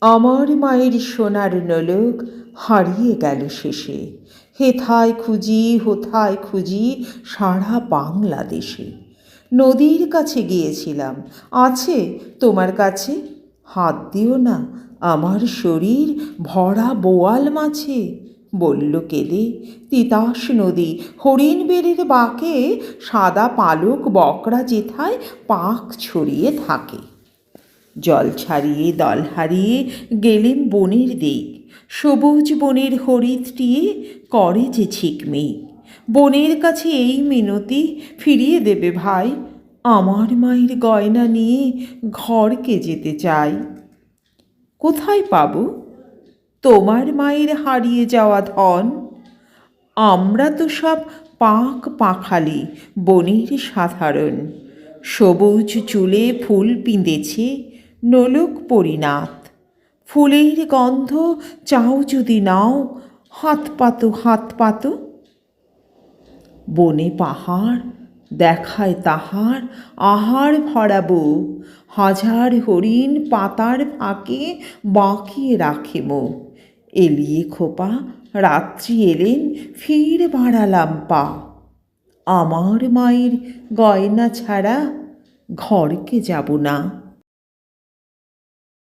আমার মায়ের সোনার নলক হারিয়ে গেল শেষে। হেথায় খুঁজি, হোথায় খুঁজি সারা বাংলাদেশে। নদীর কাছে গিয়েছিলাম। আছে তোমার কাছে? হাত দিও না, আমার শরীর ভরা বোয়াল মাছে, বলল কেঁদে তিতাস নদী হরিণ বেড়ের বাঁকে, সাদা পালক বকরা যেথায় পাক ছড়িয়ে থাকে। জল ছাড়িয়ে দল হারিয়ে গেলেম বনের দিক সবুজ বনের হরিদটিয়ে করে যে ছিকমি বনের কাছে এই মিনতি ফিরিয়ে দেবে ভাই। আমার মায়ের গয়না নিয়ে ঘরকে যেতে চাই। কোথায় পাবো? তোমার মায়ের হারিয়ে যাওয়া ধন। আমরা তো সব পাক পাখালি, বনের সাধারণ। সবুজ চুলে ফুল পিঁধেছে নোলক পরিণাত ফুলের গন্ধ চাও যদি নাও, হাত পাতো হাত পাতো। বনে পাহাড় দেখায় তাহার, আহার ভরাবো। হাজার হরিণ পাতার ফাঁকে বাঁকিয়ে রাখে মো এলিয়ে খোপা, রাত্রি এলেন, ফির বাড়ালাম পা। আমার মায়ের গয়না ছাড়া ঘরকে যাব না।